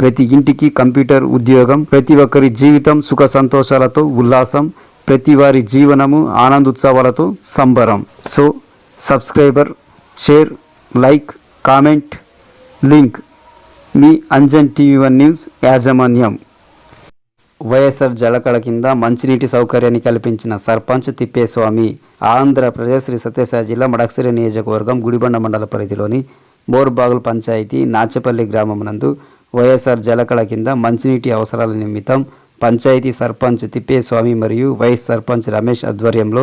ప్రతి ఇంటికి కంప్యూటర్ ఉద్యోగం ప్రతి ఒక్కరి జీవితం సుఖ సంతోషాలతో ఉల్లాసం ప్రతి వారి జీవనము ఆనందోత్సవాలతో సంబరం. So subscriber share like comment link. మీ అంజన్ టీవీ వన్ న్యూస్ యాజమాన్యం. వైఎస్ఆర్ జలకళ కింద మంచినీటి సౌకర్యాన్ని కల్పించిన సర్పంచ్ తిప్పేస్వామి ఆంధ్రప్రదేశ్ శ్రీ సత్యసాయి జిల్లా మడక్సిరి నియోజకవర్గం గుడిబండ మండల పరిధిలోని బోర్బాగుల్ పంచాయతీ నాచపల్లి గ్రామం నందు వైఎస్ఆర్ జలకళ కింద మంచినీటి అవసరాల నిమిత్తం పంచాయతీ సర్పంచ్ తిప్పేస్వామి మరియు వైస్ సర్పంచ్ రమేష్ ఆధ్వర్యంలో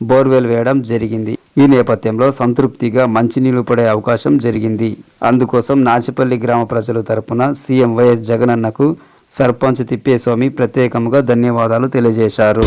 బోర్వెల్ వేయడం జరిగింది. ఈ నేపథ్యంలో సంతృప్తిగా మంచినీళ్ళు పడే అవకాశం జరిగింది. అందుకోసం నాచిపల్లి గ్రామ ప్రజల తరపున సీఎం వైఎస్ జగనన్నకు సర్పంచ్ తిప్పేస్వామి ప్రత్యేకంగా ధన్యవాదాలు తెలియజేశారు.